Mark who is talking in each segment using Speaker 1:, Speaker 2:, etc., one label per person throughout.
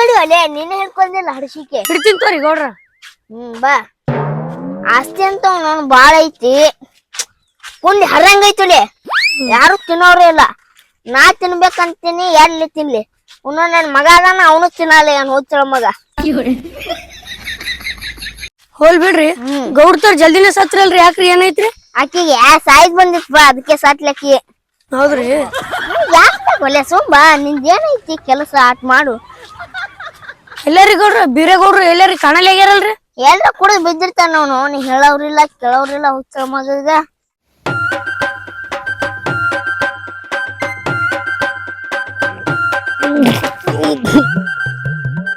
Speaker 1: ಅಲ್ಲೇ ಒಲೆ ನೀನೇ ಹಿಡ್ಕೊಂಡಿಲ್ಲ ಹಡ್ಸಿಕೆ
Speaker 2: ಹಿಡ್ತೀನಿ ತೋರಿ ಗೌಡ್ರ.
Speaker 1: ಹ್ಮ್ ಬಾ. ಆಸ್ತಿ ಅಂತ ನಾನು ಬಾಳ ಐತಿ. ಕುಂಡಿ ಹರಂಗೈತಲೆ ಯಾರು ತಿನ್ನೋರು ಇಲ್ಲ. ನಾ ತಿನ್ಬೇಕಂತೀನಿ ಎಲ್ಲಿ ತಿನ್ಲಿ? ಅವನು ನನ್ ಮಗ ಅದಾನ ಅವನು ತಿನ್ನಲ್ಲ ಏನ್ ಹೋಗ್ತಾಳ ಮಗ.
Speaker 2: ಹೋಲ್ ಬಿಡ್ರಿ. ಗೌಡ್ತರ್ ಜಲ್ದಿನೇ ಸತ್ರಲ್ರಿ ಯಾಕ್ರಿ ಏನೈತ್ರಿ?
Speaker 1: ಆಕಿಗೆ ಸಾಯ್ದ್ ಬಂದಿತ್ ಬಾ ಅದಕ್ಕೆ ಸಾತ್ಲಕ್ಕಿ.
Speaker 2: ಹೌದ್ರಿ.
Speaker 1: ಯಾಕೆ ಒಲೆ ಸುಂಬ ನಿಂದೇನೈತಿ ಕೆಲಸ? ಆಟ ಮಾಡು.
Speaker 2: ಎಲ್ಲರಿಗೌಡ್ರ ಗೌಡ್ರ ಬೀರೆ ಗೌಡ್ರು ಎಲ್ಲರಿ ಕಾಣಲ್ ಆಗ್ಯಾರಲ್ರಿ
Speaker 1: ಎಲ್ರ ಕೂಡ ಬಿದ್ದಿರ್ತಾನ ಅವನು ನೀ ಹೇಳವ್ರಿಲ್ಲ ಕೇಳವ್ರಿಲ್ಲ ಹುಚ್ಚ ಮಗಗ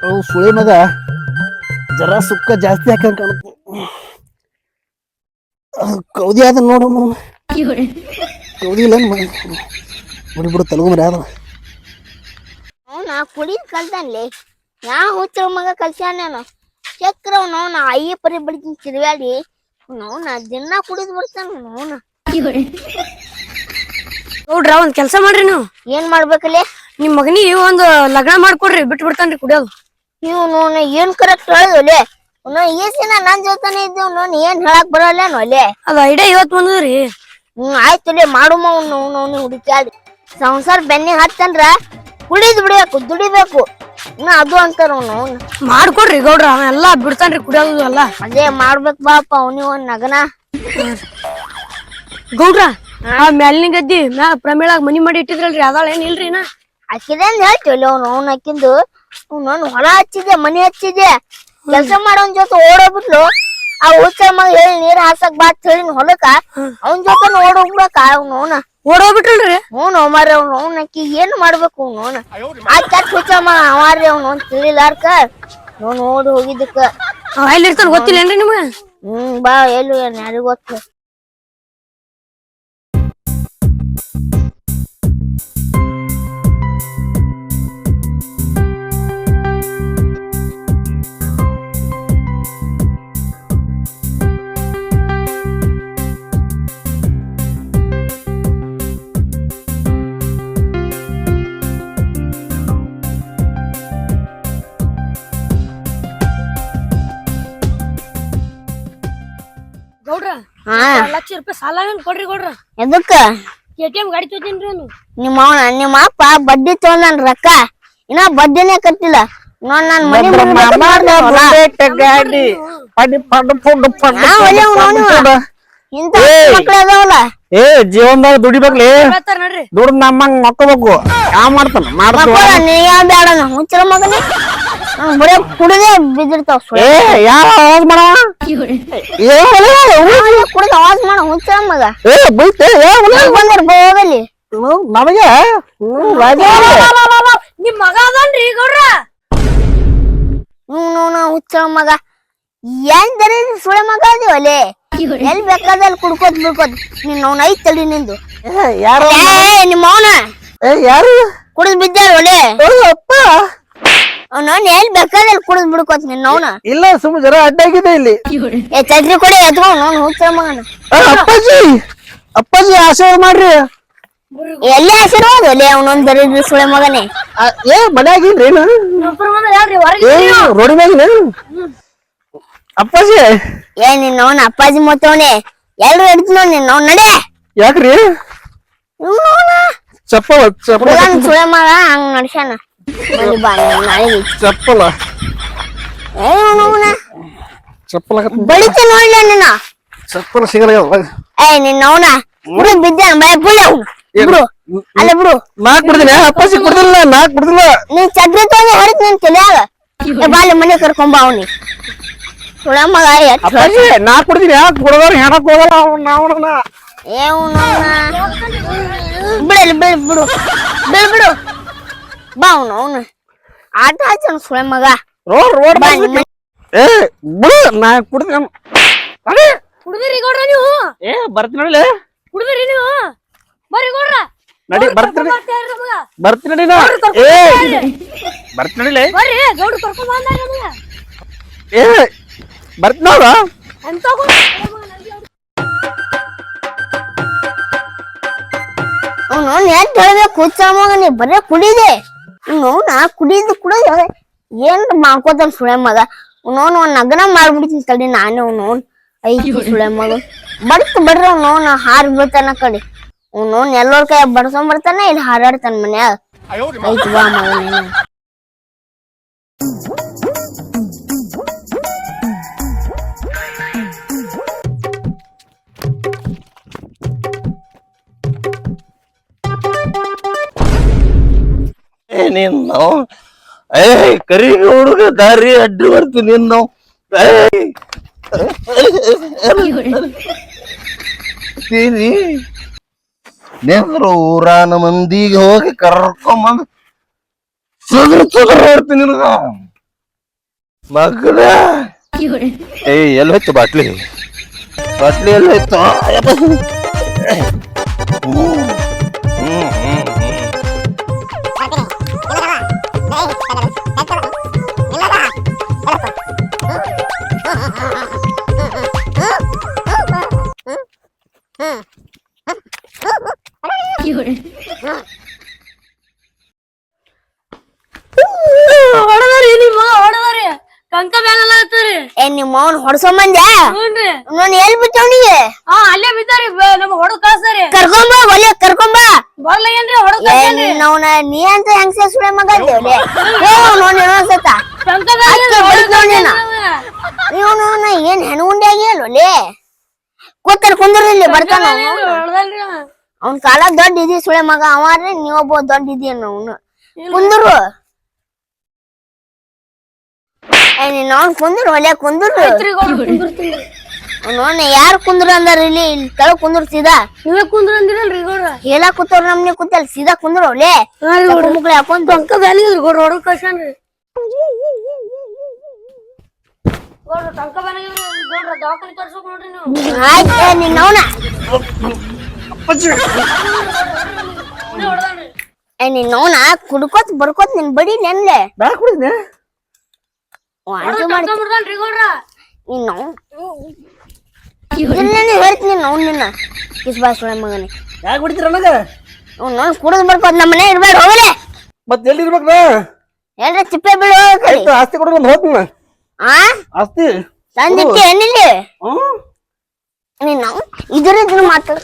Speaker 3: ಅವು ಸುಳಿ ಮಗ. ಜರ ಸುಕ್ಕ ಜಾಸ್ತಿ ಹಾಕಂಗ್ ಕಾಣುತ್ತೆ ಕೌದಿ ಆದ ನೋಡು. ಕೌದಿ ಇಲ್ಲ ಬಿಡಿ ತೆಲುಗು ಮರಿ ಆದ
Speaker 1: ಅವನ ಕುಡಿದ್ ಕಲ್ತಾನ್ಲಿ. ಯಾ ಹುಚ್ಚ ಮಗ ಕಲ್ಸ್ಯಾನೇನು ಚಕ್ರವನು ನಾ ಅಯ್ಯ ಪರಿ ಬಡ್ತೀನಿ ತಿರುವಾಡಿ ಅವನ ದಿನ ಕುಡಿದ್ ಬರ್ತಾನ ಅವನ
Speaker 2: ನೋಡ್ರ ಒಂದ್ ಕೆಲ್ಸ ಮಾಡ್ರಿ ನೀವು.
Speaker 1: ಏನ್ ಮಾಡ್ಬೇಕಲ್ಲಿ?
Speaker 2: ನಿಮ್ ಮಗನಿಗೆ ಒಂದು ಲಗ್ನ ಮಾಡ್ಕೊಡ್ರಿ ಬಿಟ್ಟು ಬಿಡ್ತಾನ್ರಿ ಕುಡಿಯೋದು.
Speaker 1: ನೀವು ನೋನ ಏನ್ ಕರೆಕ್ಟ್ ಹೇಳಿದ್ಲೆ? ನೋ ಈಸಿನ ನನ್ ಜೊತೆನೆ ಇದ್ದೇವ್ ನೋನ್ ಏನ್ ಹೇಳಕ್ ಬರೋಲ್ಲ ನೋಲೆ
Speaker 2: ಅದ ಐಡಿಯಾ ಇವತ್ ಬಂದದ್ರಿ.
Speaker 1: ಹ್ಮ್ ಆಯ್ತು ಮಾಡುಮ ಅವ್ನು ಅವ್ನು ಹುಡುಕ್ಯಾಡಿ ಸಂಸಾರ ಬೆನ್ನಿ ಹತ್ತಂದ್ರ ಕುಡಿದ್ ಬಿಡಬೇಕು ದುಡಿಬೇಕು. ಇನ್ನ ಅದು ಅಂತಾರ ಅವನು.
Speaker 2: ಮಾಡ್ಕೊಡ್ರಿ ಗೌಡ್ರ ಅವ ಎಲ್ಲಾ ಬಿಡ್ತಾನ್ರಿ ಕುಡಿಯೋದು ಎಲ್ಲ.
Speaker 1: ಅದೇ ಮಾಡ್ಬೇಕು ಬಾಪ ಅವನಿಗೆ ಒಂದ್ ನಗನ.
Speaker 2: ಗೌಡ್ರ ಆ ಮ್ಯಾಲಿನ ಗದ್ದಿ ಮ್ಯಾಲ ಪ್ರಮೇಳಾಗ ಮನಿ ಮಾಡಿ ಇಟ್ಟಿದ್ರಲ್ರಿ ಅದಾಳ ಏನ್ ಇಲ್ರಿ ನಾ
Speaker 1: ಅಕ್ಕಿದೇನ್ ಹೇಳ್ತೀವಲ್ಲ ಅವ್ನು ಅವ್ನ ಅಕ್ಕಿಂದು. ಅವ್ನ ಹೊಲ ಹಚ್ಚಿದೆ ಮನಿ ಹಚ್ಚಿದೆ ಕೆಲ್ಸ ಮಾಡೋನ್ ಜೊತೆ ಓಡೋಗ್ಬಿಟ್ಲು. ಆ ಹುಚ್ಚ ಮಗ ಹೇಳಿ ನೀರ್ ಹಾಸಕ್ ಬಾತ್ ಹೇಳಿ ಹೊಲಕ್ಕ. ಅವನ್ ಜೊತೆ ಓಡೋಗ್ಬಿಡಕ ಅವ್ನು ಅವ್ನ.
Speaker 2: ಓಡೋಗ್ಬಿಟ್ರಲ್ರಿ?
Speaker 1: ಹ್ಞೂ ಮಾರ ಅವ್ನು ಅವ್ನ ಅಕ್ಕಿ ಏನ್ ಮಾಡ್ಬೇಕು ಅವ್ನು ಅವ್ನ? ಆ ಕೆಟ್ಟ ಹುಚ್ಚ ಮಗ ಅವಾರ್ರಿ ಅವ್ನು ಅವ್ನು ತಿಳಿಲಾರ್ಕ ಅವ್ನು ನೋಡಿ ಹೋಗಿದ್ದಕ್ಕ.
Speaker 2: ಅವ ಎಲ್ಲಿ ಇರ್ತಾನ ಗೊತ್ತಿಲ್ಲೇನ್ರಿ ನಿಮ್ಗ?
Speaker 1: ಹ್ಮ್ ಬಾ ಎಲ್ಲೂ ಏನ್ ಯಾರಿಗ್ ಗೊತ್ತು?
Speaker 2: ಸಾಲ ಕೊಡ್ರಿ ಕೊಡ್ರ?
Speaker 1: ಎದಕ್ಕ?
Speaker 2: ಎಟಿಎಂ ಗಾಡಿ ನಾನು
Speaker 1: ನಿಮ್ಮ ಅವನ ನಿಮ್ಮ ಅಪ್ಪ ಬಡ್ಡಿ ತಗೊಂಡನ್ ರೊಕ್ಕ? ಇನ್ನ ಬಡ್ಡಿನೇ ಕಟ್ಟಿಲ್ಲ. ನೋಡ್ ನಾನ್ ಮನಿ.
Speaker 3: ಗಾಡಿ ಪಡಿ ಪಡ್ ಪುಡ್ ಪಡ್
Speaker 1: ಇಂತ ಮಕ್ಳು ಅದಾವಲ್ಲ.
Speaker 3: ಏ ಜೀವನದಾಗ ದುಡಿಬೇಕ್ಲಿ?
Speaker 2: ಹೇಳ್ತಾರ ನೋಡ್ರಿ.
Speaker 3: ದುಡ್ದು ನಮ್ಮಂಗ್ ಮಕ್ಕೋಬೇಕು. ಯಾವ ಮಾಡ್ತಾನ?
Speaker 1: ಮಾಡ್ತಾನ ನೀ ಯಾವ ಬೇಡ ಹುಚ್ಚರ ಮಗನೇ? ಬರೇ ಕುಡದೆ ಬಿದ್ದಿರ್ತಾವ.
Speaker 3: ಏ ಯಾವ ಆವಾಜ್ ಮಾಡವ ಏ ಹೊಲೆ,
Speaker 1: ಕುಡ್ದು ಆವಾಜ್ ಮಾಡ ಹುಚ್ಚರ ಮಗ.
Speaker 3: ಏ ಬೈತೆ ಏ ಹೊಲೆ.
Speaker 1: ಬಂದ್ರ
Speaker 3: ಹ್ಮ್, ನಮಗೆ? ಹ್ಮ್,
Speaker 2: ನಿಮ್ ಮಗ ಅದನ್ರಿ ಗೌಡ್ರ
Speaker 1: ಹ್ಞೂ ಹುಚ್ಚರ ಮಗ. ಏನ್ ದರಿ ಸುಳೆ ಮಗ ಅದಿವಲೆ ಎಲ್ ಬೇಕಾದಲ್ಲಿ ಕುಡ್ಕೋದ್ ಬಿಡ್ಕೋದ್ ನೀನ್ ಅವ್ನ ಐತ್ ತಡಿ ನಿಂದು.
Speaker 3: ಯಾರು?
Speaker 1: ಏ ನಿಮ್ಮ ಅವನ.
Speaker 3: ಏ ಯಾರು?
Speaker 1: ಕುಡಿದ್ ಬಿದ್ದಾರ ಒಲೆ
Speaker 3: ಅಪ್ಪ.
Speaker 1: ಅವ್ನವ್ನ ಎಲ್ ಬೇಕಾದಲ್ಲಿ ಕುಡಿದ್ ಬಿಡ್ಕೋತ್ ನಿನ್ನ ಅವನ.
Speaker 3: ಇಲ್ಲ ಸುಮ್ಮ ಜರ ಅಡ್ಡಾಗಿದೆ ಇಲ್ಲಿ.
Speaker 1: ಏ ಚಟ್ರಿ ಕೊಡಿ ಎತ್ಕೊ ನೋನ್ ಮಗನ
Speaker 3: ಅಪ್ಪಾಜಿ! ಅಪ್ಪಾಜಿ ಆಶೀರ್ವಾದ ಮಾಡ್ರಿ.
Speaker 1: ಎಲ್ಲಿ ಆಶೀರ್ವಾದ? ಒಲೆ ಅವನೊಂದ್ ದರಿದ್ರ ಸುಳೆ ಮಗನೇ?
Speaker 3: ಆ, ಏ ಏ ರೋಡಿ ಮ್ಯಾಗಿನ? ಅಪ್ಪಾಜಿ!
Speaker 1: ಏ ನಿನ್ನ ಅವನ ಅಪ್ಪಾಜಿ ಮೊತ್ತವನೆ ಎಲ್ರು ಹಿಡ್ತು ನೋಡ್ ನಿನ್ನ ಅವ್ನ ನಡೆ.
Speaker 3: ಯಾಕ್ರಿ? ಚಪ್ಪಲ
Speaker 1: ಹುಡುಗನ್ ಸುಳೆ ಮಗ ಹಂಗ್ ನಡ್ಸ್ಯಾನ.
Speaker 3: ಚಪ್ಪಲ. ಚಪ್ಪಲ
Speaker 1: ಬಳಿತ ನೋಡ್ಲ ನಿನ್ನ
Speaker 3: ಚಪ್ಪಲ ಸಿಗಲ್ಲ
Speaker 1: ಏ ನಿನ್ನ ಅವನ? ಬಿಡು ಬಿದ್ದಾನ ಮೈ ಬಿಡು ಅವ್ನು. ಬಿಡು. ಅಲ್ಲ ಬಿಡು.
Speaker 3: ನಾಕ್ ಬಿಡ್ದಿನ ಅಪ್ಪಾಜಿ ಬಿಡ್ದಿಲ್ಲ ನಾಕ್ ಬಿಡ್ದಿಲ್ಲ
Speaker 1: ನೀ ಚಕ್ರಿ ತಗೊಂಡು ಹೊಡಿತ್ ನಿನ್ ತಲ್ಯಾಗ. ಬಾಲಿ ಮನೆ ಕರ್ಕೊಂಬ ಅವ್ನಿ
Speaker 3: ಅಪ್ಪಾಜಿ ನಾಕ್ ಬಿಡ್ದಿನ ಕುಡ್ದವ್ರ ಹೆಣಕ್ ಹೋಗಲ್ಲ ಅವ್ನ ಅವನ
Speaker 1: ಏ ಅವ್ನವ್ನ ಬಿಡಲಿ ಬಿಡು ಬಿಡು. ಬಿಡು ಬಿಡು. ಬಾ ಅವ್ನು. ಅವ್ನು ಆಟ ಹಚ್ಚನ ಸುಳೆ ಮಗ.
Speaker 3: ರೋಡ್ ರೋಡ್
Speaker 1: ಬಾ ನಿಮ್ಮ
Speaker 3: ಏ ಬಿಡು ನಾ ಕುಡ್ದಿನ ಅದೇ
Speaker 2: ಕುಡ್ದಿರಿ ಗೌಡ್ರ ನೀವು?
Speaker 3: ಏ ಬರ್ತೀನಿ ನೋಡ್ಲಿ
Speaker 2: ಕುಡ್ದಿರಿ ನೀವು? ಬರ್ರಿ ಗೌಡ್ರ.
Speaker 3: ನಡಿ ಬರ್ತೀನಿ
Speaker 2: ಬರ್ತೀರಿ ನಮಗ
Speaker 3: ಬರ್ತೀನಿ ನಡಿ ನಾ. ಏ ಬರ್ತೀನಿ ನಡಿಲೇ
Speaker 2: ಬರ್ರಿ ಗೌಡ್ರ ಕರ್ಕೊಂಡ್ ಬಂದಾರ ನಮಗ
Speaker 3: ಏ ಬರ್ತೀನಿ ನೋಡ.
Speaker 2: ಎಂತ
Speaker 1: ಅವ್ನು ಎಷ್ಟ್ ಹೇಳ್ಬೇಕು ಹುಚ್ಚ ಮಗ ನೀ ಬರೇ ಕುಡಿದೆ. ನೋನ ಕುಡಿದು ಕುಡಿದು ಏನ್ ಮಾಡ್ಕೋತಾನ ಸುಳೆ ಮಗ? ನೋನ್ ಒಂದ್ ನಗನ ಮಾಡ್ಬಿಡ್ತೀನಿ ತಡಿ ನಾನೇ ನೋನ್ ಐತಿ ಸುಳೆ ಮಗ. ಬಡ್ತ ಬಡ್ರ ನೋನ್ ಹಾರ್ ಬೀಳ್ತಾನ ಕಡೆ. ನೋನ್ ಎಲ್ಲೋರ್ ಕೈ ಬಡ್ಸೊಂಡ್ ಬರ್ತಾನ ಇಲ್ಲಿ ಹಾರಾಡ್ತಾನ ಮನ್ಯಾಗ. ಐತಿ ಬಾ ಮಗ
Speaker 4: ನಿನ್ನು ಏ ಕರಿ ಹುಡುಗ, ದಾರಿ ಅಡ್ಡಿ ಬರ್ತೀನಿ ನಿನ್ನು? ಏನಿ? ನೆಂದ್ರು ಊರಾನ ಮಂದಿಗೆ ಹೋಗಿ ಕರ್ಕೊಂಬಂದು ಸುದ್ರ ಸುದ್ರ ಹೇಳ್ತೀನಿ ನಿನಗ. ಮಗದ ಏ ಎಲ್ಲಿ ಹೋಯ್ತು ಬಾಟ್ಲಿ? ಬಾಟ್ಲಿ ಎಲ್ಲಿ ಹೋಯ್ತು? ಅಯ್ಯಪ್ಪ.
Speaker 2: ಹ್ಞೂನ್ರಿ.
Speaker 1: ನೋನ್ ಎಲ್ ಬಿಟ್ಟವನಿಗೆ?
Speaker 2: ಹಾ ಅಲ್ಲೇ ಬಿದ್ದಾರಿ ನಮ್ ಹೊಡದ್ ಕಳ್ಸಾರಿ.
Speaker 1: ಕರ್ಕೊಂಬ ಒಲೆ ಕರ್ಕೊಂಬ. ನೀ ಅಂತ ಹೆಂಗ್ಸ ಸುಳೆ ಮಗ ನೋಡಿ ನೋಡಿನ. ಇವನು ಏನ್ ಹೆಣ್ಗುಂಡಿ ಆಗಿಲ್ವಲೆ ಕೂತರ ಕುಂದ್ರಲ್ಲಿ ಬರ್ತಾನ ಅವ್ನ. ಕಾಲ ದೊಡ್ಡ ಇದಿ ಸುಳೆ ಮಗ ಅವಾರ್ರಿ ನೀವೊಬ್ಬ ದೊಡ್ಡ ಇದೀಯ ಅವನು. ಕುಂದ್ರು ಅವ್ನ್ ಕುಂದ್ರು ಒಲೆ ಕುಂದ್ರು. ನೋಡ ಯಾರು ಕುಂದ್ರು ಅಂದಾರ ಇಲ್ಲಿ? ಇಲ್ಲಿ ತಳ ಕುಂದ್ರು ಸೀದಾ.
Speaker 2: ನೀವೇ ಕುಂದ್ರ ಅಂದಿರಲ್ರಿ ಗೌಡ್ರ.
Speaker 1: ಹೇಳ ಕೂತವ್ರ ನಮ್ನೆ ಕೂತಲ್ ಸೀದಾ ಕುಂದ್ರು ಒಲೆ ಮುಗ್ಳು ಹಾಕೊಂಡ್.
Speaker 2: ಕಂಕ ಬ್ಯಾನಿದ್ರಿ ಗೌಡ್ರ ಹೊಡದ್ ಕಳ್ಸಾನ್ರಿ ಗೌಡ್ರ ಕಂಕ ಬ್ಯಾನಿದ್ರಿ ಗೌಡ್ರ ದವಾಖಾನೆ ತೋರ್ಸಕ್ ನೋಡ್ರಿ ನೀವು.
Speaker 1: ಆಯ್ತ ನಿನ್ನ ಅವನ
Speaker 2: ಹೊಡದಾನ್ರಿ.
Speaker 1: ಏ ನಿನ್ನ ಅವನ ಕುಡ್ಕೋತ್ ಬರ್ಕೋತ್ ನಿನ್ ಬಡಿ ನೆನ್ಲೆ.
Speaker 3: ಬ್ಯಾಡ ಕುಡಿದ್ನೆ
Speaker 1: ವಾಂತಿ ಮಾಡಿ
Speaker 2: ಕಂಕ ಮುರ್ದಾನ್ರಿ ಗೌಡ್ರ
Speaker 1: ನಿನ್ನ ಇಲ್ಲೇನೆ ಹೇಳ್ತೀನಿ ಅವ್ನು ನಿನ್ನ. ಕಿಸ್ ಬಾಯ್ ಸುಳೆ ಮಗನೇ.
Speaker 3: ಯಾಕೆ ಬಿಡ್ತೀರ ನನಗ?
Speaker 1: ಅವ್ನು ನೋಡಿ ಕುಡಿದ್ ಬರ್ಕೋತ್ ನಮ್ಮ ಮನೆ ಇರ್ಬೇಡ ಹೋಗಲೆ.
Speaker 3: ಮತ್ತೆ ಎಲ್ಲಿ ಇರ್ಬೇಕು ನಾ
Speaker 1: ಎಲ್ರ ಚಿಪ್ಪೆ ಬೀಳು
Speaker 3: ಆಸ್ತಿ ಕೊಡು ಒಂದು ಹೋಗ್ತೀನಿ. ನಾ.
Speaker 1: ಆ?
Speaker 3: ಆಸ್ತಿ?
Speaker 1: ತಂದಿಟ್ಟಿ ಏನಿಲ್ಲ?
Speaker 3: ಹ್ಮ್.
Speaker 1: ನಿನ್ನ ಇದ್ರ ಇದ್ರ ಮಾತಾಡ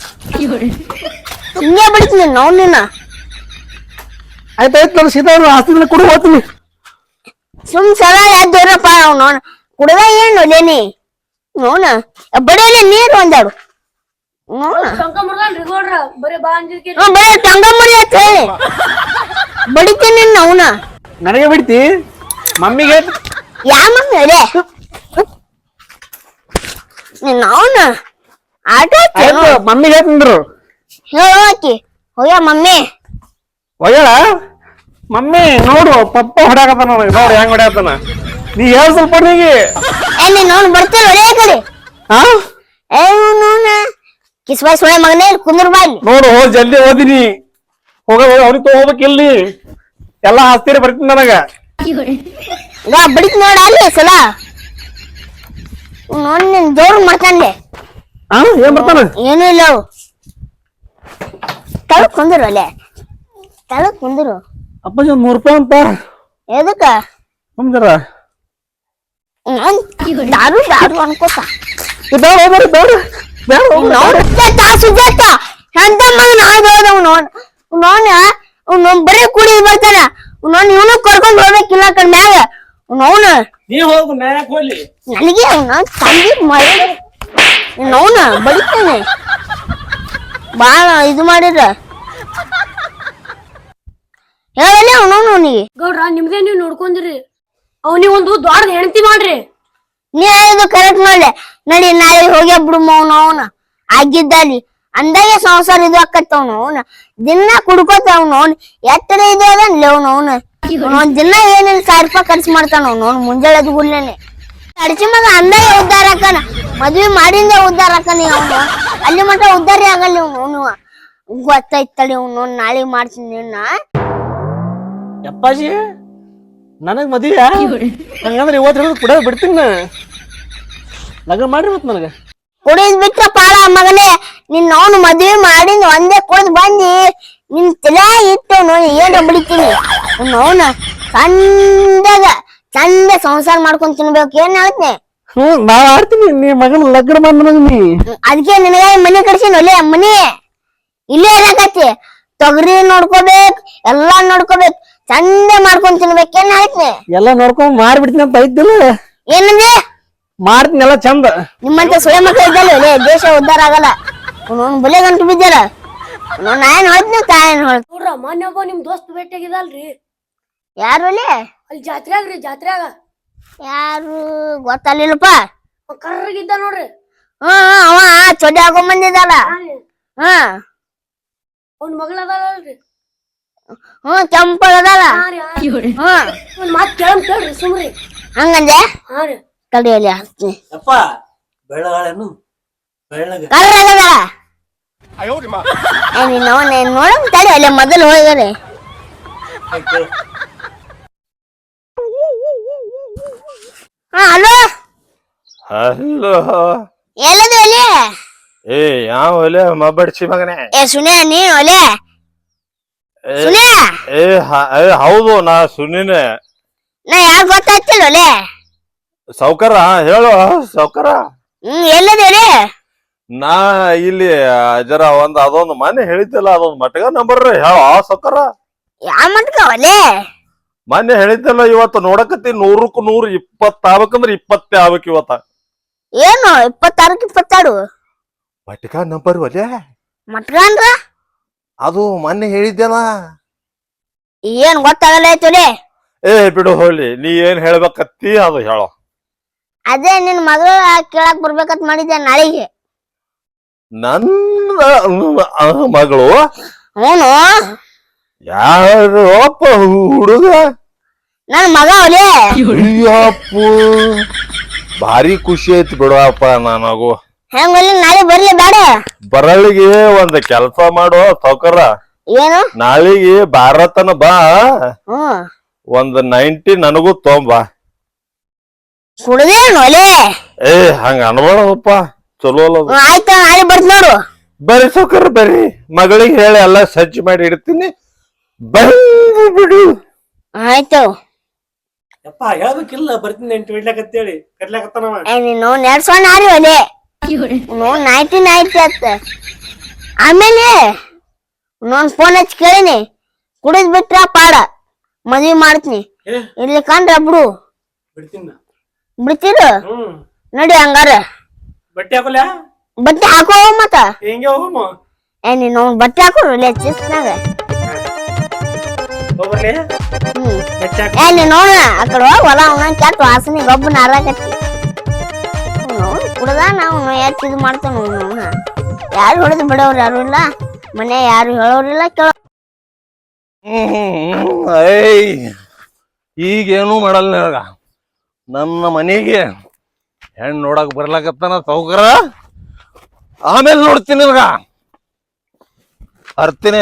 Speaker 1: ಹಿಂಗೆ ಬಿಡ್ತೀನಿ ನಾವು ನಿನ್ನ.
Speaker 3: ಆಯ್ತಾಯ್ತು ನಾನು ಸೀದಾ ಆಸ್ತಿ ಕೊಡು ಹೋಗ್ತೀನಿ.
Speaker 1: ಸುಮ್ ಸಲ ಯಾವ್ದವ್ರಪ್ಪ ಅವ್ನು ಕುಡ್ದ ಏನು ಲೇನಿ ನೋನ ಬಡೇಲಿ ನೀರು ಒಂದಾಡು. ನೋನ
Speaker 2: ಕಂಕ ಮುರ್ದಾನ್ರಿ ಗೌಡ್ರ ಬರೀ ಬಾ ಅಂಜಿದ್ಕೆ
Speaker 1: ಹ್ಞೂ ಬರೀ ಟಂಗ ಮರಿ ಅಂತ ಹೇಳಿ. ಬಡಿತೀನಿ ಅವನ.
Speaker 3: ನನಗೆ ಬಿಡ್ತಿ? ಮಮ್ಮಿಗೆ?
Speaker 1: ಯಾ ಮಮ್ಮಿ ಅದೇ? ನಿನ್ನ ಅವನ? ಆಟ
Speaker 3: ಮಮ್ಮಿಗೆ ಹೇಳ್ತಿಂದ್ರು
Speaker 1: ಹೇಳೋಕಿ ಹೋಗ್ಯ ಮಮ್ಮಿ?
Speaker 3: ಒಯ್ಯಳ ಮಮ್ಮಿ ನೋಡು ಪಪ್ಪ ಹೊಡ್ಯಾಕತ್ತಾನ ನನಗೆ. ನೋಡು ಹೆಂಗ್ ಹೊಡ್ಯಾಕತ್ತಾನ. ನೀ ಹೇಳ ಸ್ವಲ್ಪ ನೀಗಿ
Speaker 1: ಅಲ್ಲಿ ನೀನ್ ಅವ್ನು ಬರ್ತಾರ ಒಳ್ಳೆ ಕಡೆ.
Speaker 3: ಹಾ
Speaker 1: ಏ ನೋನ ಕಿಸ್ಬಾಯ್ ಸುಳೆ ಮಗನೇ ಕುಂದ್ರ ಬಾಯಿ
Speaker 3: ನೋಡು ಹೋ ಜಲ್ದಿ ಓದಿನಿ. ಹೋಗ ಅವ್ರಿಗೆ ತಗೋಬೇಕು ಇಲ್ಲಿ. ಎಲ್ಲ ಆಸ್ತಿರಿ ಬರ್ತೀನಿ ನನಗ.
Speaker 1: ಈಗ ಬಡಿತ್ ನೋಡ ಅಲ್ಲಿ ಸಲ. ನೋಡ್ ನಿನ್ ಜೋರು ಮಾಡ್ತಾನೆ
Speaker 3: ಹಾ ಏನ್ ಬರ್ತಾನ
Speaker 1: ಏನೂ ಇಲ್ಲ ಅವು. ತಳ ಕುಂದ್ರು ಅಲ್ಲೇ. ತಳ ಕುಂದ್ರು.
Speaker 3: ಅಪ್ಪಾಜಿ ಒಂದ್ ನೂರ್ ರೂಪಾಯಿ ಅಂತ.
Speaker 1: ಎದಕ್ಕ?
Speaker 3: ನಮ್ದರ
Speaker 1: ನಾನ್ ದಾರು ದಾರು ಅನ್ಕೋತ.
Speaker 3: ಬೇಡ ಹೋಗ್ಬೇಡ ಬೇಡ. ಬೇಡ.
Speaker 1: ನೋಡ್ ಸುಜಾತ ಸುಜಾತ. ಎಂತ ನೋಡ್. ಅವ್ನು ಬರೀ ಕುಡಿ ಬರ್ತಾನ ನೋನ್ ಇವನು ಕರ್ಕೊಂಡ್ ಹೋಗ್ಬೇಕಿಲ್ಲ ಕಣ್ ಮ್ಯಾಗ. ನೋನ
Speaker 3: ನೀ ಹೋಗು ಹೋಗ್ಲಿ.
Speaker 1: ನನಗೆ ಅವನ ತಂಗಿ ಮಾಡಿ ನೋನ ಬಡಿತಾನೆ. ಬಾಳ ಇದು ಮಾಡಿದ್ರ. ಹೇಳಲ್ಲ ಅವನು ಅವನಿಗೆ?
Speaker 2: ಗೌಡ್ರ ನಿಮ್ದೇ ನೀವ್ ನೋಡ್ಕೊಂಡಿರಿ. ಅವನಿಗೆ ಒಂದು ದೊಡ್ಡ ಹೆಂಡತಿ ಮಾಡ್ರಿ.
Speaker 1: ನೀ ಹೇಳಿದ್ದು ಕರೆಕ್ಟ್ ಮಾಡ್ಲೆ ನಡಿ ನಾಳೆ ಹೋಗ್ಯ ಬಿಡುಮ ಅವನು ಅವನ. ಆಗಿದ್ದಲ್ಲಿ ಅಂದಾಗೆ ಸಂಸಾರ ಇದು ಆಕತ್ತ ಅವನು ದಿನ ಕುಡ್ಕೋತ ಅವನು ಅವ್ನು. ಎತ್ತರ ಇದು ಅದನ್ಲೆ ಅವನು ಅವನು. ಅವ್ನು ದಿನ ಏನೇನ್ ಸಾವಿರ ರೂಪಾಯಿ ಖರ್ಚು ಮಾಡ್ತಾನ ಅವನು ಅವ್ನು. ಮುಂಜಾನೆ ಅದು ಗುಡ್ಲೇನೆ ಅಡಚಿ ಮಗ ಅಂದಾಗೆ ಉದ್ದಾರ ಆಕನ. ಮದ್ವಿ ಮಾಡಿಂದ ಉದ್ದಾರ ಅಕ್ಕನಿ ಅವನು. ಅಲ್ಲಿ ಮಟ್ಟ ಉದ್ದಾರಿ ಆಗಲ್ಲ ಅವನು ಅವನು. ಗೊತ್ತಾಯ್ತಳಿ ಅವನು. ನಾಳೆ ಮಾಡ್ತೀನಿ ನಿನ್ನ.
Speaker 3: ಯಪ್ಪಾಜಿ ನನಗ್ ಮದ್ವೆ? ಹಂಗಂದ್ರೆ ಇವತ್ತು ಹಿಡಿದು ಕುಡ ಬಿಡ್ತೀನಿ ನಾ ಲಗ್ನ ಮಾಡ್ರಿ ಮತ್ ನನಗ.
Speaker 1: ಕುಡಿದ್ ಬಿಟ್ರ ಪಾಳ ಮಗನೇ. ನಿನ್ನ ಅವನು ಮದ್ವೆ ಮಾಡಿ ಒಂದೇ ಕುಡಿದ್ ಬಂದಿ ನಿನ್ ತಲೆ ಇಟ್ಟು ನೋಡಿ ಏನ ಬಿಡ್ತೀನಿ. ಅವನ ಚಂದಾಗ ಚಂದ ಸಂಸಾರ ಮಾಡ್ಕೊಂಡ್ ತಿನ್ಬೇಕು. ಏನ್ ಹೇಳ್ತೀನಿ?
Speaker 3: ಹ್ಮ್ ನಾ ಆಡ್ತೀನಿ. ನೀ ಮಗನ ಲಗ್ನ ಬಂದ ನೀ.
Speaker 1: ಅದಕ್ಕೆ ನಿನಗ ಮನಿ ಕಡ್ಸಿನ ಒಲೆ ಮನಿ. ಇಲ್ಲೇ ಇರಕತ್ತಿ ತೊಗರಿ ನೋಡ್ಕೋಬೇಕು ಎಲ್ಲಾ ನೋಡ್ಕೋಬೇಕ್. ಚಂದ ಮಾಡ್ಕೊಂಡ್ ತಿನ್ಬೇಕೇನ್ ಹೇಳ್ತೀನಿ
Speaker 3: ಎಲ್ಲ ನೋಡ್ಕೊಂಡ್ ಮಾಡ್ಬಿಡ್ತೀನಿ ಅಂತ ಐತಿಲ್ಲ
Speaker 1: ಏನಂದ್ರೆ
Speaker 3: ಮಾಡ್ತೀನಿ ಎಲ್ಲ ಚಂದ.
Speaker 1: ನಿಮ್ಮಂತ ಸುಳೆ ಮಕ್ಕಳು ಇದ್ದಲ್ಲ ದೇಶ ಉದ್ಧಾರ ಆಗಲ್ಲ. ಅವ್ನವ್ನ್ ಬಲೆ ಗಂಟು ಬಿದ್ದಾರ. ಅವ್ನವ್ನ್ ನಾ ಏನ್ ಹೇಳ್ತೀನಿ ತಾಯೇನ್ ಹೇಳ್ತೀನಿ
Speaker 2: ನೋಡ್ರ ಮೊನ್ನೆ ಒಬ್ಬ ನಿಮ್ ದೋಸ್ತ್ ಭೇಟಿಯಾಗಿದಲ್ರಿ
Speaker 1: ಯಾರು ಅಲ್ಲಿ
Speaker 2: ಅಲ್ಲಿ ಜಾತ್ರೆಯಾಗ್ರಿ ಜಾತ್ರೆಯಾಗ.
Speaker 1: ಯಾರು? ಗೊತ್ತಲ್ಲಿಲ್ಲಪ್ಪ.
Speaker 2: ಕರ್ರಗಿದ್ದ ನೋಡ್ರಿ.
Speaker 1: ಹ್ಮ್, ಅವ ಚೊಡ್ಡಿ ಹಾಕೊಂಡ್ ಬಂದಿದ್ದಲ್ಲ ಹಾ
Speaker 2: ಅವ್ನ ಮಗಳ ಅದಾಳಲ್ರಿ
Speaker 1: ಹ್ಮ್ ಕೆಂಪಗದಲ್ಲ
Speaker 2: ಹಾ ಮತ್ತೆ.
Speaker 1: ಹ್ಮ್
Speaker 2: ಒಂದ್ ಮಾತ್ ಕೇಳಮ್ ಕೇಳ್ರಿ ಸುಮ್ರಿ.
Speaker 1: ಹಂಗಂದೆ?
Speaker 2: ಹಾ ರೀ.
Speaker 1: ತಡಿಯಲ್ಲಿ ಹಾಕ್ತೀನಿ.
Speaker 5: ಯಪ್ಪ ಬೆಳಗಾಳೆನು ಬೆಳ್ಳಗ.
Speaker 1: ಕರ್ರಗದ ನೀನು ನೋಡಮ್ ತಡಿ ಅಲ್ಲಿ ಮೊದಲು ಹಾ ಹಲೋ?
Speaker 4: ಹಲೋ.
Speaker 1: ಎಲ್ಲದು ಒಲೆ
Speaker 4: ಏ ಯಾವ ಒಲೆ ಮಬ್ಬಡಿಸಿ ಮಗನೇ.
Speaker 1: ಏ ಸುನೆ ನೀನ್ ಒಲೆ ಸುನೆ
Speaker 4: ಏ ಹ- ಏ, ಹೌದು ನಾ ಸುನಿನೆ
Speaker 1: ನಾ ಯಾಕೆ ಗೊತ್ತಾಗ್ತಿಲ್ಲ ಒಲೆ
Speaker 4: ಸೌಕರ ಹೇಳು ಸೌಕರ.
Speaker 1: ಹ್ಮ್ ಎಲ್ಲದು
Speaker 4: ನಾ ಇಲ್ಲಿ ಜರ ಒಂದ್ ಅದೊಂದು ಮನೆ ಹೇಳಿದ್ದಲ್ಲ ಅದೊಂದ್ ಮಟ್ಗ ನಂಬರ್ ಹೇಳ ಸೌಕರ.
Speaker 1: ಯಾವ ಮಟ್ಕ ಒಲೆ
Speaker 4: ಮನೆ ಹೇಳಿದ್ದಲ್ಲ ಇವತ್ತು ನೋಡಕತ್ತಿ ನೂರಕ್ಕೂ ನೂರು ಇಪ್ಪತ್ತ ಆಗ್ಬೇಕಂದ್ರ ಇಪ್ಪತ್ತೇ ಆಗ್ಬೇಕು ಇವತ್ತ.
Speaker 1: ಏನು ಇಪ್ಪತ್ತಾರಕ್ಕೆ ಇಪ್ಪತ್ತಾರು?
Speaker 4: ಮಟ್ಕ ನಂಬರ್ ಒಲೆ
Speaker 1: ಮಟ್ಕ ಅಂದ್ರ?
Speaker 4: ಅದು ಮೊನ್ನೆ ಹೇಳಿದ್ದೆಲ್ಲ
Speaker 1: ಏನ್ ಗೊತ್ತಾಗಲ್ಲ ಆಯ್ತು
Speaker 4: ಏ ಬಿಡು ಹೋಗ್ಲಿ. ನೀ ಏನ್ ಹೇಳ್ಬೇಕತ್ತಿ ಅದು ಹೇಳೋ.
Speaker 1: ಅದೇ ನಿನ್ ಮಗಳ ಕೇಳಕ್ ಬರ್ಬೇಕಂತ ಮಾಡಿದ್ದೆ ನಾಳೆಗೆ?
Speaker 4: ನನ್ನ ಮಗಳು?
Speaker 1: ಅವನು
Speaker 4: ಯಾರು? ಅಪ್ಪ ಹುಡುಗ?
Speaker 1: ನನ್ ಮಗ ಒಲೆ
Speaker 4: ಅಯ್ಯಪ್ಪ ಭಾರಿ ಖುಷಿ ಐತಿ ಬಿಡುವಪ್ಪ ನನಗೂ.
Speaker 1: ಹೆಂಗ್ ನಾಳೆ ಬರ್ಲಿ ಬೇಡ
Speaker 4: ಬರಳಿಗೆ ಒಂದ್ ಕೆಲಸ ಮಾಡೋ ಸೌಕರ
Speaker 1: ಏನು?
Speaker 4: ನಾಳಿಗೆ ಭಾರತನ ಬಾ.
Speaker 1: ಹ್ಮ್
Speaker 4: ಒಂದ್ ನೈಂಟಿ ನನಗೂ ತೊಂಬಾ.
Speaker 1: ಒಲೆ?
Speaker 4: ಏ ಹಂಗ ಅನ್ಬೇಡಪ್ಪ ಚಲೋ ಅಲ್ಲ ಅದು.
Speaker 1: ಆಯ್ತಾ ನಾಳೆ ಬರ್ತ ನೋಡು.
Speaker 4: ಬರ್ರಿ ಸೌಕರ್ ಬರ್ರಿ. ಮಗಳಿಗೆ ಹೇಳಿ ಎಲ್ಲ ಸಜ್ಜು ಮಾಡಿ ಇಡ್ತೀನಿ. ಬಂದು ಬಿಡು.
Speaker 1: ಆಯ್ತು.
Speaker 5: ಯಪ್ಪ ಹೇಳ್ಬೇಕಿಲ್ಲ ಬರ್ತೀನಿ ಎಂಟು ಇಡ್ಲಾಕತ್ತೇಳಿ ಕರ್ಲಾಕತ್ತಾನವ
Speaker 1: ಏ ನೀನು ನೆಡ್ಸೋಣ ಆರಿ ಒಲೆ. ನೈಟಿ ನೈಟಿ ಅತ್ತ. ಆಮೇಲೆ ನೋನ್ ಫೋನ್ ಹಚ್ಚಿ ಕೇಳಿನಿ. ಕುಡಿದ್ ಬಿಟ್ರ ಪಾಡ. ಮದ್ವಿ ಮಾಡ್ತೀನಿ. ಇಲ್ಲಿ ಕಂಡ್ರ ಬಿಡು. ಬಿಡ್ತೀರು? ನಡಿ ಹಂಗಾರ.
Speaker 5: ಬಟ್ಟೆ ಹಾಕೊಲ್ಲ?
Speaker 1: ಬಟ್ಟೆ ಹಾಕೋ ಮತ್ತ?
Speaker 5: ಹೆಂಗೆ ಹೋಗಮ್ಮ
Speaker 1: ಏ ನೀನು ಬಟ್ಟೆ ಹಾಕೋರು ಇಲ್ಲೇ ಚಿಸ್ನಾಗ ಏ ನೀನು ನೋಡ ಆ ಕಡೆ ಹೋಗ್ ಹೊಲ ಅವನ ಕೆಟ್ಟ ವಾಸನೆ ಗೊಬ್ಬ ನಾರಾಕತ್ತಿ ನೋಡ್ ಕುಡ್ದ ನಾವು ಎಷ್ಟ್ ಇದು ಮಾಡ್ತಾನ ಅವನ ಯಾರು ಹೊಡೆದು ಬಿಡೋರು ಯಾರು ಇಲ್ಲ? ಮನೆ ಯಾರು ಹೇಳೋರಿಲ್ಲ ಕೇಳೋ
Speaker 4: ಏಯ್ ಈಗೇನು ಮಾಡಲ್ಲ ನನಗ. ನನ್ನ ಮನೆಗೆ ಹೆಣ್ಣು ನೋಡಕ್ ಬರ್ಲಾಕತ್ತಾನ ಸೌಕರ? ಆಮೇಲೆ ನೋಡ್ತೀನಿ ನನಗ. ಅರ್ತೀನಿ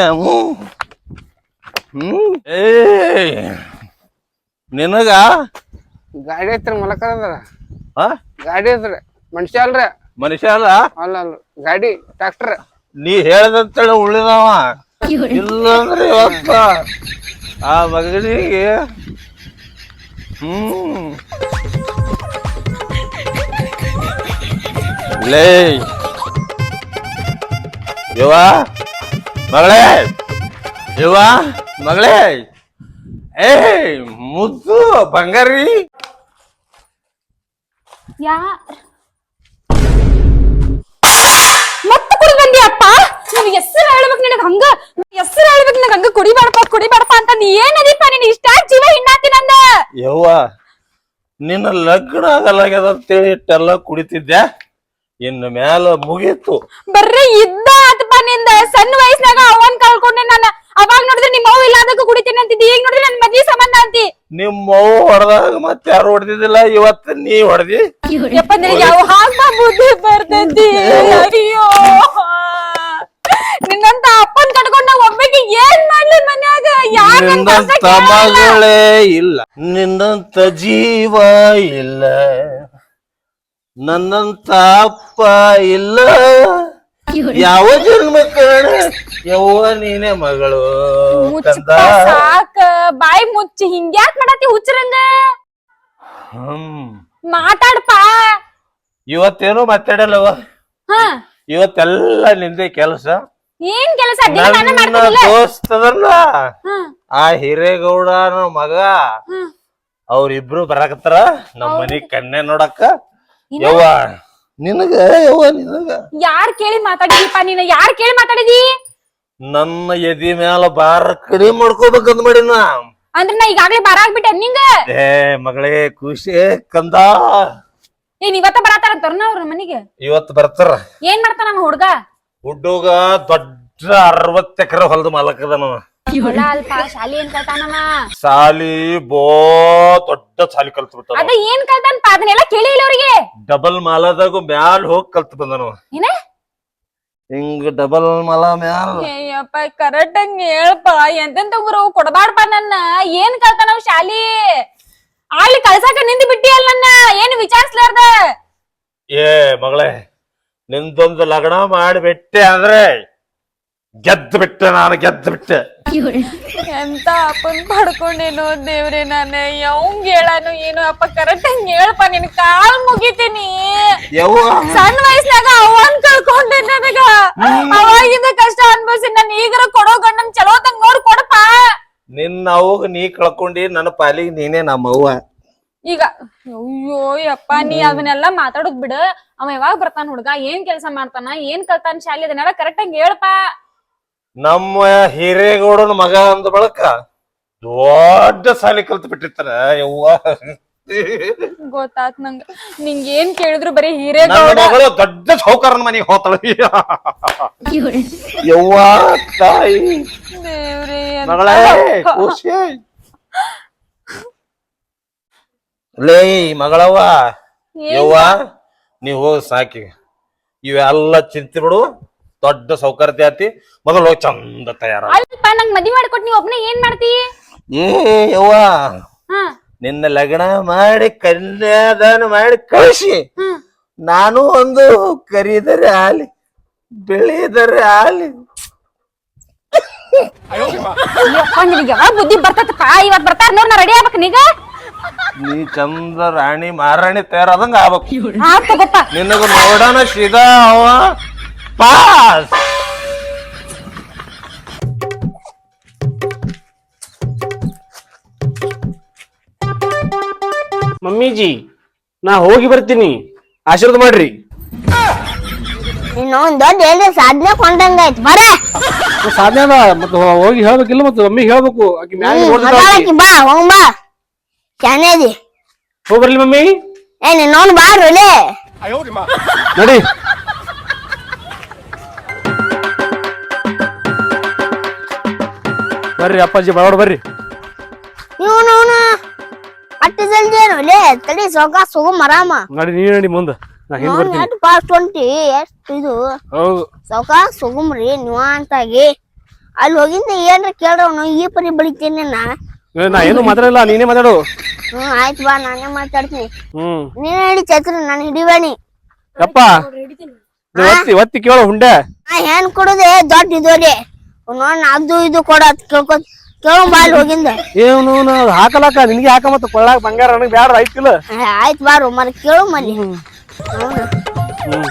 Speaker 4: ಏಯ್ ನಿನಗ
Speaker 6: ಗಾಡಿ ಐತ್ರಿ ಮಲಕದ
Speaker 4: ಆ?
Speaker 6: ಗಾಡಿ ಐತ್ರಿ. ಮನುಷ್ಯ ಅಲ್ರಿ.
Speaker 4: ಮನುಷ್ಯ ಅಲ್ಲ?
Speaker 6: ಅಲ್ಲ ಅಲ್ಲ. ಗಾಡಿ ಟ್ರಾಕ್ಟರ್
Speaker 4: ನೀ ಹೇಳ್ದಂತೇಳಿ ಉಳಿದವ ಇಲ್ಲಂದ್ರೆ ಇವತ್ತ ಆ ಮಗನಿಗೆ ಹ್ಮ್. ಲೇ. ಯವ್ವ ಮಗಳೇ. ಇವ ಮಗಳೇ. ಏ ಮುದ್ದು ಬಂಗಾರಿ.
Speaker 7: ಯಾ ಕುಡಿ ಬಂದಿ ಅಪ್ಪ? ನನ್ ಹೆಸರು ಹೇಳ್ಬೇಕು ನಿನಗ ಹಂಗ ಹೆಸರು ಹೇಳ್ಬೇಕು ನಿನಗ ಹಂಗ ಕುಡಿಬೇಡಪ್ಪ ಕುಡಿಬೇಡಪ್ಪ ಅಂತ ನೀ ಏನದೀಪ ನೀನ್ ಇಷ್ಟ ಜೀವ ಹಿಂಡಾತಿ ನಂದ.
Speaker 4: ಯವ್ವ ನಿನ್ನ ಲಗ್ನ ಆಗಲಾಗ್ಯದ ಅಂತೇಳಿ ಇಟ್ಟೆಲ್ಲ ಕುಡಿತಿದ್ದೆ ಇನ್ನು ಮ್ಯಾಲ ಮುಗೀತು.
Speaker 7: ಬರ್ರಿ ಇದ್ದ ಆತಪ್ಪ ನಿಂದ. ಸಣ್ಣ ವಯಸ್ಸಿನಾಗ ಅವನ್ ಕಳ್ಕೊಂಡೆ ನಾನು. ಅವಾಗ ನೋಡಿದ್ರೆ ನಿಮ್ಮ ಅವ್ವ ಇಲ್ಲ ಅದಕ್ಕೆ ಕುಡಿತೀನಿ ಅಂತಿದ್ದಿ. ಈಗ ನೋಡಿದ್ರೆ ನನ್ ಮದ್ವಿ ಸಂಬಂಧ ಅಂತಿ.
Speaker 4: ನಿಮ್ಮ ಅವ್ವ ಹೊಡೆದಾಗ ಮತ್ತೆ ಯಾರು ಹೊಡೆದಿದ್ದಿಲ್ಲ? ಇವತ್ತು ನೀ ಹೊಡೆದಿ?
Speaker 7: ಯಪ್ಪ ನಿನಗೆ ಯಾವ ಹಾಕ ಬುದ್ಧಿ ಬರ್ತೈತಿ? ಅಯ್ಯೋ. ನಿನ್ನಂತ ಅಪ್ಪನ್ ಕಟ್ಕೊಂಡ ಒಬ್ಬಕ್ಕೆ ಏನ್ ಮಾಡ್ಲಿ ಮನ್ಯಾಗ? ಯಾರ್ ನನ್?
Speaker 4: ಮಗಳೇ ಇಲ್ಲ. ನಿನ್ನಂತ ಜೀವ ಇಲ್ಲ. ನನ್ನಂತ ಅಪ್ಪ ಇಲ್ಲ. ಯಾವ ಜನ್ಮ ಕಾಣ ಯವ್ವ ನೀನೇ ಮಗಳು.
Speaker 7: ಮುಚ್ಚಪ್ಪ
Speaker 4: ಕಂದ.
Speaker 7: ಸಾಕ. ಬಾಯಿ ಮುಚ್ಚಿ ಹಿಂಗ್ಯಾಕ್ ಮಾಡತಿ ಹುಚ್ಚರಂಗ?
Speaker 4: ಹ್ಮ್.
Speaker 7: ಮಾತಾಡ್ಪ.
Speaker 4: ಇವತ್ತೇನು ಮಾತಾಡಲ್ಲವ
Speaker 7: ಹಾ.
Speaker 4: ಇವತ್ತೆಲ್ಲ ನಿಂದೆ ಕೆಲಸ.
Speaker 7: ಏನ್ ಕೆಲಸ?
Speaker 4: ಆ ಹಿರೇಗೌಡನ ಮಗ. ಅವ್ರಿಬ್ರು ಬರಾಕತ್ತಾರ. ನಮ್ ಮನಿ ಕಣ್ಣೆ ನೋಡಕ್ಕ. ಯವ್ವ ನಿನಗ? ಯವ್ವ ನಿನಗ?
Speaker 7: ಯಾರ್ ಕೇಳಿ ಮಾತಾಡಿದೀಪ ನೀನ? ಯಾರ್ ಕೇಳಿ ಮಾತಾಡಿದಿ?
Speaker 4: ನನ್ನ ಎದಿ ಮ್ಯಾಲ ಬಾರ ಕಡಿಮೆ ಮಾಡ್ಕೋಬೇಕಂದ್ ಮಾಡಿನ.
Speaker 7: ಅಂದ್ರೆ ನಾ ಈಗಾಗ್ಲೇ ಬಾರ ಆಗ್ಬಿಟ್ಟೆ ನಿಂಗ?
Speaker 4: ಏ ಮಗಳೇ ಖುಷಿ ಕಂದ.
Speaker 7: ಏನ್ ಇವತ್ತ ಬರತಾರ? ಅವ್ರ ಮನಿಗೆ.
Speaker 4: ಇವತ್ತು ಬರ್ತಾರ.
Speaker 7: ಏನ್ ಮಾಡ್ತಾನ ನಮ್ಮ ಹುಡ್ಗ?
Speaker 4: ಹುಡ್ಡುಗ ದೊಡ್ಡ ಅರವತ್ ಎಕರೆ ಹೊಲದ ಮಾಲಕದನ
Speaker 7: ಹೊಲ ಅಲ್ಪ ಶಾಲಿ ಏನ್
Speaker 4: ಸಾಲಿ ಬೋ ದೊಡ್ಡ ಸಾಲಿ ಕಲ್ತ್ ಬಿಟ್ಟ
Speaker 7: ಅದ ಏನ್ ಕಲ್ತಾನಪ್ಪ? ಅದನ್ನೆಲ್ಲ ಕೇಳಿ ಇಲ್ಲ ಅವ್ರಿಗೆ.
Speaker 4: ಡಬಲ್ ಮಾಲದಾಗ ಮ್ಯಾಲ್ ಹೋಗಿ ಕಲ್ತ್ ಬಂದನವ
Speaker 7: ಏನ?
Speaker 4: ಹಿಂಗ್ ಡಬಲ್ ಮಾಲ ಮ್ಯಾಲ್.
Speaker 7: ಅಯ್ಯಪ್ಪ ಕರೆಕ್ಟ್ ಹಂಗ ಹೇಳಪ್ಪ ಎಂತೆಂತ ಗುರು ಕೊಡಬಾರ್ಪ ನನ್ನ. ಏನ್ ಕಲ್ತಾನವ್ ಶಾಲಿ? ಅಲ್ಲಿ ಕಳ್ಸಾಕ ನಿಂತು ಬಿಟ್ಟಿಯಲ್ಲ ನನ್ನ. ಏನ್ ವಿಚಾರಿಸ್ಲಾರ್ದ?
Speaker 4: ಏ ಮಗಳೇ ನಿಂದೊಂದು ಲಗ್ನ ಮಾಡಿಬಿಟ್ಟೆ ಅಂದ್ರೆ ಗೆದ್ದು ಬಿಟ್ಟೆ ನಾನು ಗೆದ್ದು ಬಿಟ್ಟೆ
Speaker 7: ಎಂತ ಅಪ್ಪನ್ ಪಡ್ಕೊಂಡೇನೋ ದೇವ್ರೆ ನಾನು. ಯಾವಂಗ್ ಹೇಳಾನು ಏನೋ ಅಪ್ಪ ಕರೆಕ್ಟ್ ಹಂಗ ಹೇಳಪ್ಪ ನಿನ್ ಕಾಲ್ ಮುಗಿತೀನಿ.
Speaker 4: ಯವ್ವ?
Speaker 7: ಸಣ್ಣ ವಯಸ್ಸಿನಾಗ ಅವನ್ ಕಳ್ಕೊಂಡೆ ನನಗ. ಅವಾಗಿಂದ ಕಷ್ಟ ಅನ್ಭವಿಸಿ ನನ್ ಈಗರ ಕೊಡೋ ಗಂಡನ್ ಚಲೋ ತಂಗ್ ನೋಡ್ ಕೊಡಪ್ಪ.
Speaker 4: ನಿನ್ನ ಅವಾಗ ನೀ ಕಳ್ಕೊಂಡಿ ನನ್ನ ಪಾಲಿಗೆ ನೀನೇ ನಮ್ಮ ಅವ್ವ
Speaker 7: ಈಗ ಅಯ್ಯೋ ಯಪ್ಪ ನೀ ಅದನ್ನೆಲ್ಲಾ ಮಾತಾಡೋದ್ ಬಿಡು. ಅವ ಯಾವಾಗ ಬರ್ತಾನ ಹುಡ್ಗ? ಏನ್ ಕೆಲಸ ಮಾಡ್ತಾನ? ಏನ್ ಕಲ್ತಾನ ಶಾಲಿ? ಅದನ್ನೆಲ್ಲ ಕರೆಕ್ಟ್ ಆಗಿ ಹೇಳಪ್ಪ
Speaker 4: ನಮ್ಮ ಹಿರೇಗೌಡನ ಮಗ ಅಂದ ಬಳಕ ದೊಡ್ಡ ಸಾಲಿ ಕಲ್ತ್ ಬಿಟ್ಟಿರ್ತಾರ ಯವ್ವ.
Speaker 7: ಗೊತ್ತಾತ್ ನಂಗ. ನಿಂಗ್ ಏನ್ ಕೇಳಿದ್ರು ಬರೀ
Speaker 4: ನನ್ನ
Speaker 7: ಹಿರೇಗೌಡ
Speaker 4: ಮಗಳು ದೊಡ್ಡ ಸೌಕರ್ನ ಮನೆಗೆ ಹೋತಾಳ ಯವ್ವ ತಾಯಿ.
Speaker 7: ದೇವ್ರೇ
Speaker 4: ಮಗಳೇ. ಖುಷಿ ಲೇ ಮಗಳವ್ವ ಯವ್ವ ನೀವ್ ಹೋಗಿ ಸಾಕಿ ಇವೆಲ್ಲ ಚಿಂತೆ ಬಿಡು ದೊಡ್ಡ ಸೌಕರ್ಯ ಆತಿ ಮೊದಲು ಹೋಗಿ ಚಂದ ತಯಾರ
Speaker 7: ಅಲ್ಪ ನಂಗ್ ಮದ್ವಿ ಮಾಡ್ಕೊಟ್ ನೀವ್ ಒಬ್ನೇ ಏನ್ ಮಾಡ್ತಿ?
Speaker 4: ಏ ಯವ್ವ
Speaker 7: ಹಾ.
Speaker 4: ನಿನ್ನ ಲಗ್ನ ಮಾಡಿ ಕನ್ಯಾದಾನ ಮಾಡಿ ಕಳಿಸಿ.
Speaker 7: ಹ್ಮ್.
Speaker 4: ನಾನು ಒಂದು ಕರಿದರೆ ಆಲಿ ಬೆಳೆದರೆ ಆಲಿ
Speaker 7: ನಿನಗೆ ಯಾವಾಗ ಬುದ್ಧಿ ಬರ್ತೈತಪ್ಪ? ಇವತ್ ಬರ್ತಾರ ನೋಡ್ ನಾ ರೆಡಿ ಆಗ್ಬೇಕು ನೀಗ?
Speaker 4: ನೀ ಚಂದ ರಾಣಿ ಮಾರಾಣಿ ತಯಾರಾದಂಗ ಆಗ್ಬೇಕು.
Speaker 7: ಆ ತಗೋಪ್ಪ
Speaker 4: ನಿನಗ ನೋಡೋಣ ಸೀದಾ ಅವ. ಪಾಸ್.
Speaker 3: ಮಮ್ಮೀಜಿ ನಾ ಹೋಗಿ ಬರ್ತೀನಿ. ಆಶೀರ್ವಾದ ಮಾಡ್ರಿ.
Speaker 1: ನೀನು ಒಂದ್ ದೊಡ್ಡ ಏನ್ರಿ ಸಾಧನೆ ಕೊಂಡಂಗಾಯ್ತು ಬರ.
Speaker 3: ಸಾಧನೆ ಅದ. ಮತ್ತೆ ಹೋಗಿ ಹೇಳ್ಬೇಕಿಲ್ಲ ಮತ್ತೆ ಮಮ್ಮಿ ಹೇಳ್ಬೇಕು. ಆಕಿ ನೋಡ್ತಾಳ
Speaker 1: ಮಾತಾಡಕಿ ಬಾ ಹೋಗ್ ಬಾ. ಚೆನ್ನಾದಿ
Speaker 3: ಹೋಗಿ ಬರ್ಲಿ ಮಮ್ಮಿ.
Speaker 1: ಏ ನೀನ್ ಬಾ ರೋಲೆ
Speaker 3: ನಡಿ. ಬರ್ರಿ ಅಪ್ಪಾಜಿ ಬರೋಡ್ ಬರ್ರಿ.
Speaker 1: ಇವನು ಅಟ್ಟಿ ಜಲ್ದಿ ರೋಲೆ ತಡಿ ಸೊಗ ಸುಗಮ್ ಆರಾಮ
Speaker 3: ನಡಿ ನೀ ನಡಿ ಮುಂದೆ. ನಾ ಹಿಂದ್ ಬರ್ತೀನಿ.
Speaker 1: ಎಷ್ಟು ಫಾಸ್ಟ್ ಹೊಂಟಿ ಎಷ್ಟು ಇದು?
Speaker 3: ಹೌದು.
Speaker 1: ಸೌಕ ಸುಗಮ್ರಿ ನಿವಾಂತಾಗಿ. ಅಲ್ಲಿ ಹೋಗಿಂದ ಏನ್ರ ಕೇಳ್ರವನು ಈ ಪರಿ ಬಳಿತೀನಿ ನಾ
Speaker 3: ಏ, ನಾ ಏನು ಮಾತಾಡಲ್ಲ ನೀನೇ ಮಾತಾಡು.
Speaker 1: ಹ್ಮ್ ಆಯ್ತು ಬಾ ನಾನೇ ಮಾತಾಡ್ತೀನಿ.
Speaker 3: ಹ್ಮ್.
Speaker 1: ನೀನ್ ಹಿಡಿ ಚತ್ರ ನಾನು ಹಿಡಿಬೇನಿ.
Speaker 3: ಯಪ್ಪ ಇದು ಒತ್ತಿ ಒತ್ತಿ ಕೇಳು ಹುಂಡೆ.
Speaker 1: ನಾ ಏನ್ ಕೊಡುದೆ ದೊಡ್ಡ ಇದೋರಿ ನೋಡ್ ಅದು ಇದು ಕೊಡ ಕೇಳ್ಕೊ ಕೇಳು ಬಾ ಅಲ್ಲಿ ಹೋಗಿಂದ.
Speaker 3: ಏನು ಹಾಕಲಕ್ಕ ನಿನಗೆ ಹಾಕ ಮತ್ತೆ ಕೊಳ್ಳಾಕ ಬಂಗಾರ ನನಗೆ ಬ್ಯಾಡ ಆಯ್ತಿಲ್ಲ.
Speaker 1: ಆಯ್ತು ಬಾರು ಮರ ಕೇಳು ಮನಿ ಹೌದಾ
Speaker 3: ಹ್ಮ್.